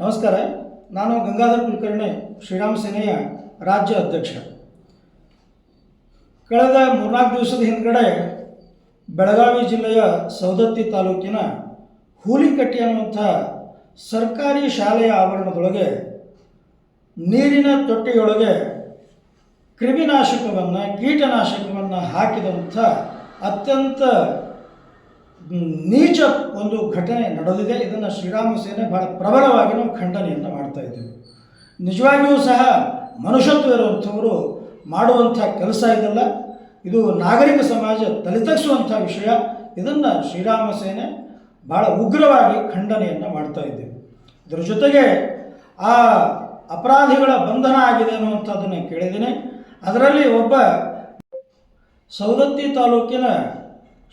ನಮಸ್ಕಾರ, ನಾನು ಗಂಗಾಧರ ಕುಲಕರ್ಣಿ, ಶ್ರೀರಾಮ ಸೇನೆಯ ರಾಜ್ಯ ಅಧ್ಯಕ್ಷ. ಕಳೆದ ಮೂರ್ನಾಲ್ಕು ದಿವಸದ ಹಿಂದ್ಗಡೆ ಬೆಳಗಾವಿ ಜಿಲ್ಲೆಯ ಸವದತ್ತಿ ತಾಲೂಕಿನ ಹೂಲಿಕಟ್ಟಿ ಅನ್ನುವಂಥ ಸರ್ಕಾರಿ ಶಾಲೆಯ ಆವರಣದೊಳಗೆ ನೀರಿನ ತೊಟ್ಟಿಯೊಳಗೆ ಕ್ರಿಮಿನಾಶಕವನ್ನು, ಕೀಟನಾಶಕವನ್ನು ಹಾಕಿದಂಥ ಅತ್ಯಂತ ನೀಚ ಒಂದು ಘಟನೆ ನಡೆದಿದೆ, ಇದನ್ನು ಶ್ರೀರಾಮ ಸೇನೆ ಬಹಳ ಪ್ರಬಲವಾಗಿ ನಾವು ಖಂಡನೆಯನ್ನು ಮಾಡ್ತಾ ಇದ್ದೇವೆ. ನಿಜವಾಗಿಯೂ ಸಹ ಮನುಷ್ಯತ್ವ ಇರುವಂಥವರು ಮಾಡುವಂಥ ಕೆಲಸ ಇದಲ್ಲ. ಇದು ನಾಗರಿಕ ಸಮಾಜ ತಲೆತಗ್ಸುವಂಥ ವಿಷಯ. ಇದನ್ನು ಶ್ರೀರಾಮ ಸೇನೆ ಭಾಳ ಉಗ್ರವಾಗಿ ಖಂಡನೆಯನ್ನು ಮಾಡ್ತಾ ಇದ್ದೇವೆ. ಇದರ ಜೊತೆಗೆ ಆ ಅಪರಾಧಿಗಳ ಬಂಧನ ಆಗಿದೆ ಅನ್ನುವಂಥದ್ದನ್ನು ಕೇಳಿದ್ದೀನಿ. ಅದರಲ್ಲಿ ಒಬ್ಬ ಸವದತ್ತಿ ತಾಲೂಕಿನ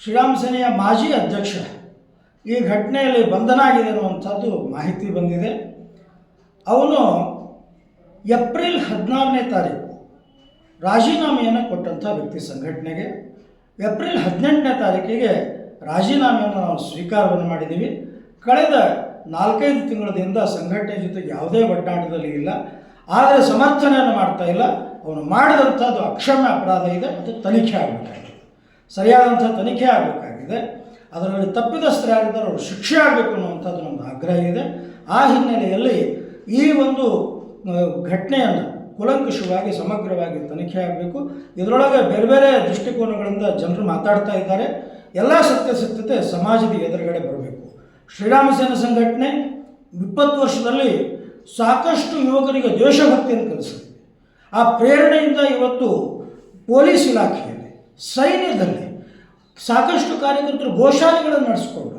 ಶ್ರೀರಾಮ ಸೇನೆಯ ಮಾಜಿ ಅಧ್ಯಕ್ಷ ಈ ಘಟನೆಯಲ್ಲಿ ಬಂಧನ ಆಗಿದೆ ಅನ್ನುವಂಥದ್ದು ಮಾಹಿತಿ ಬಂದಿದೆ. ಅವನು ಏಪ್ರಿಲ್ ಹದಿನಾರನೇ ತಾರೀಕು ರಾಜೀನಾಮೆಯನ್ನು ಕೊಟ್ಟಂಥ ವ್ಯಕ್ತಿ ಸಂಘಟನೆಗೆ. ಏಪ್ರಿಲ್ ಹದಿನೆಂಟನೇ ತಾರೀಕಿಗೆ ರಾಜೀನಾಮೆಯನ್ನು ನಾವು ಸ್ವೀಕಾರವನ್ನು ಮಾಡಿದ್ದೀವಿ. ಕಳೆದ ನಾಲ್ಕೈದು ತಿಂಗಳದಿಂದ ಸಂಘಟನೆ ಜೊತೆ ಯಾವುದೇ ಒಡ್ಡಾಟದಲ್ಲಿ ಇಲ್ಲ. ಆದರೆ ಸಮರ್ಥನೆಯನ್ನು ಮಾಡ್ತಾ ಇಲ್ಲ. ಅವನು ಮಾಡಿದಂಥದ್ದು ಅಕ್ಷಮ್ಯ ಅಪರಾಧ ಇದೆ ಅದು ತನಿಖೆ ಆಗಬೇಕಾಗಿದೆ. ಸರಿಯಾದಂಥ ತನಿಖೆ ಆಗಬೇಕಾಗಿದೆ. ಅದರಲ್ಲಿ ತಪ್ಪಿದಸ್ಥರಾಗಿದ್ದರೆ ಅವರು ಶಿಕ್ಷೆ ಆಗಬೇಕು ಅನ್ನುವಂಥದ್ದು ಒಂದು ಆಗ್ರಹ ಇದೆ. ಆ ಹಿನ್ನೆಲೆಯಲ್ಲಿ ಈ ಒಂದು ಘಟನೆಯನ್ನು ಕೂಲಂಕಷವಾಗಿ, ಸಮಗ್ರವಾಗಿ ತನಿಖೆ ಆಗಬೇಕು. ಇದರೊಳಗೆ ಬೇರೆ ಬೇರೆ ದೃಷ್ಟಿಕೋನಗಳಿಂದ ಜನರು ಮಾತಾಡ್ತಾ ಇದ್ದಾರೆ. ಎಲ್ಲ ಸತ್ಯಾಸತ್ಯತೆ ಸಮಾಜದ ಎದುರುಗಡೆ ಬರಬೇಕು. ಶ್ರೀರಾಮಸೇನ ಸಂಘಟನೆ ಇಪ್ಪತ್ತು ವರ್ಷದಲ್ಲಿ ಸಾಕಷ್ಟು ಯುವಕರಿಗೆ ದೇಶಭಕ್ತಿಯನ್ನು ಕಲಿಸಿದೆ. ಆ ಪ್ರೇರಣೆಯಿಂದ ಇವತ್ತು ಪೊಲೀಸ್ ಇಲಾಖೆಯಲ್ಲಿ ಸೈನ್ಯದಲ್ಲಿ ಸಾಕಷ್ಟು ಕಾರ್ಯಕರ್ತರು ಗೋಶಾಲೆಗಳನ್ನು ನಡೆಸಿಕೊಂಡು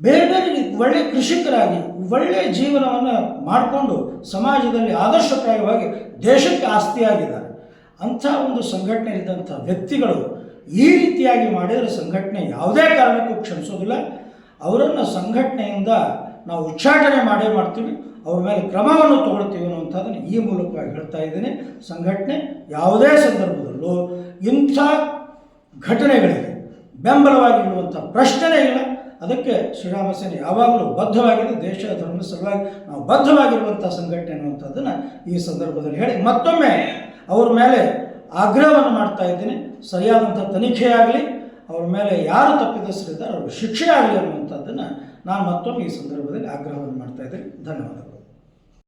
ಬೇರೆ ಬೇರೆ ಒಳ್ಳೆಯ ಕೃಷಿಕರಾಗಿ ಒಳ್ಳೆಯ ಜೀವನವನ್ನು ಮಾಡಿಕೊಂಡು ಸಮಾಜದಲ್ಲಿ ಆದರ್ಶಪ್ರಾಯವಾಗಿ ದೇಶಕ್ಕೆ ಆಸ್ತಿಯಾಗಿದ್ದಾರೆ. ಅಂಥ ಒಂದು ಸಂಘಟನೆಯಲ್ಲಿದ್ದಂಥ ವ್ಯಕ್ತಿಗಳು ಈ ರೀತಿಯಾಗಿ ಮಾಡಿದರೆ ಸಂಘಟನೆ ಯಾವುದೇ ಕಾರಣಕ್ಕೂ ಕ್ಷಮಿಸೋದಿಲ್ಲ. ಅವರನ್ನು ಸಂಘಟನೆಯಿಂದ ನಾವು ಉಚ್ಚಾಟನೆ ಮಾಡೇ ಮಾಡ್ತೀವಿ? ಅವ್ರ ಮೇಲೆ ಕ್ರಮವನ್ನು ತಗೊಳ್ತೀವಿ ಅನ್ನುವಂಥದ್ದನ್ನು ಈ ಮೂಲಕ ಹೇಳ್ತಾ ಇದ್ದೀನಿ. ಸಂಘಟನೆ ಯಾವುದೇ ಸಂದರ್ಭದಲ್ಲೂ ಇಂಥ ಘಟನೆಗಳಿಗೆ ಬೆಂಬಲವಾಗಿ ಇರುವಂಥ ಪ್ರಶ್ನೆನೇ ಇಲ್ಲ. ಅದಕ್ಕೆ ಶ್ರೀರಾಮ ಸೇನೆ ಯಾವಾಗಲೂ ಬದ್ಧವಾಗಿದೆ. ದೇಶ ಧರ್ಮದ ಸಲುವಾಗಿ ನಾವು ಬದ್ಧವಾಗಿರುವಂಥ ಸಂಘಟನೆ ಅನ್ನುವಂಥದ್ದನ್ನು ಈ ಸಂದರ್ಭದಲ್ಲಿ ಹೇಳಿ ಮತ್ತೊಮ್ಮೆ ಅವ್ರ ಮೇಲೆ ಆಗ್ರಹವನ್ನು ಮಾಡ್ತಾ ಇದ್ದೀನಿ. ಸರಿಯಾದಂಥ ತನಿಖೆಯಾಗಲಿ ಅವ್ರ ಮೇಲೆ ಯಾರು ತಪ್ಪಿತಸ್ಥರಿದ್ದಾರೆ ಅವ್ರಿಗೆ ಶಿಕ್ಷೆ ಆಗಲಿ ಅನ್ನುವಂಥದ್ದನ್ನು ನಾನು ಮತ್ತೊಮ್ಮೆ ಈ ಸಂದರ್ಭದಲ್ಲಿ ಆಗ್ರಹವನ್ನು ಮಾಡ್ತಾ ಇದ್ದೀನಿ. ಧನ್ಯವಾದ